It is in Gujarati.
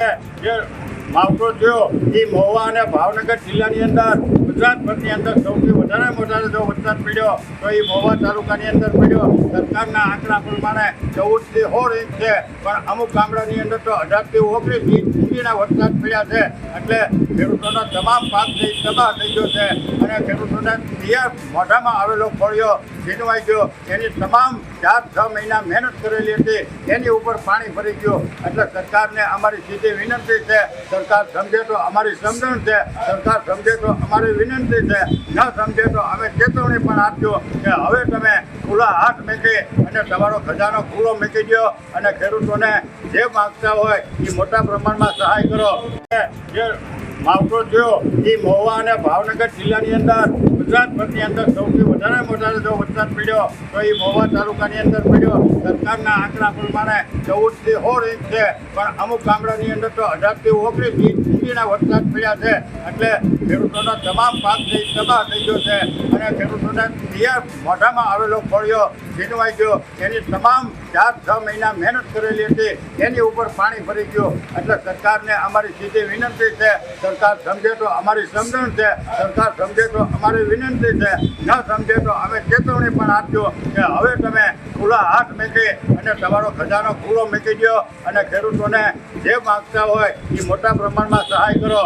જે માવઠો થયો એ મહુવા અને ભાવનગર જિલ્લાની અંદર, ગુજરાતભરની અંદર સૌથી વધારે વધારે જો વરસાદ પડ્યો, તો એ મહુવા તાલુકાની અંદર પડ્યો. સરકારના આંકડા પ્રમાણે ચૌદથી સોળ ઇંચ છે, પણ અમુક ગામડાની અંદર તો અઢારથી ઓગણીસ ઇંચ સુધીના વરસાદ પડ્યા છે. એટલે ખેડૂતોનો તમામ પાક થઈ તબાહ થઈ ગયો છે અને ખેડૂતોને તૈયાર મોઢામાં આવેલો ફળિયો છીનવાઈ ગયો. એની તમામ ચાર છ મહિના મહેનત કરેલી હતી. એની ઉપર પાણી ભરી ગયું. એટલે સરકારને અમારી સીધી વિનંતી છે સરકાર સમજે તો અમારી સમજણ છે, સરકાર સમજે તો અમારી વિનંતી છે. ન સમજે તો અમે ચેતવણી પણ આપજો કે હવે તમે ખુલ્લા હાથ મૂકી અને તમારો ખજાનો ખુલ્લો મૂકી દો અને ખેડૂતોને જે માગતા હોય એ મોટા પ્રમાણમાં સહાય કરો. જે માવઠો થયો. એ મહુવા અને ભાવનગર જિલ્લાની અંદર, ગુજરાતભરની અંદર સૌથી વધારે વધારે જો વરસાદ પડ્યો, તો એ મહુવા તાલુકાની અંદર પડ્યો. સરકારના આંકડા પ્રમાણે ચૌદથી સોળ ઇંચ છે. પણ અમુક ગામડાની અંદર તો અઢારથી ઓગણીસ ઇંચ સુધીના વરસાદ થયા છે. એટલે ખેડૂતોનો તમામ પાક થઈ તબાહ થઈ ગયો છે. અને ખેડૂતોને તૈયાર મોઢામાં આવેલો ફળિયો છીનવાઈ ગયો. એની તમામ ચાર છ મહિના મહેનત કરેલી હતી. એની ઉપર પાણી ભરી ગયું. એટલે સરકારને અમારી સીધી વિનંતી છે. સરકાર સમજે તો અમારી સમજણ છે. સરકાર સમજે તો અમારી વિનંતી છે. ન સમજે તો અમે ચેતવણી પણ આપજો કે હવે તમે ખુલ્લા હાથ મેકી અને તમારો ખજાનો ખુલ્લો મૂકી દો. અને ખેડૂતોને જે માગતા હોય એ મોટા પ્રમાણમાં સહાય કરો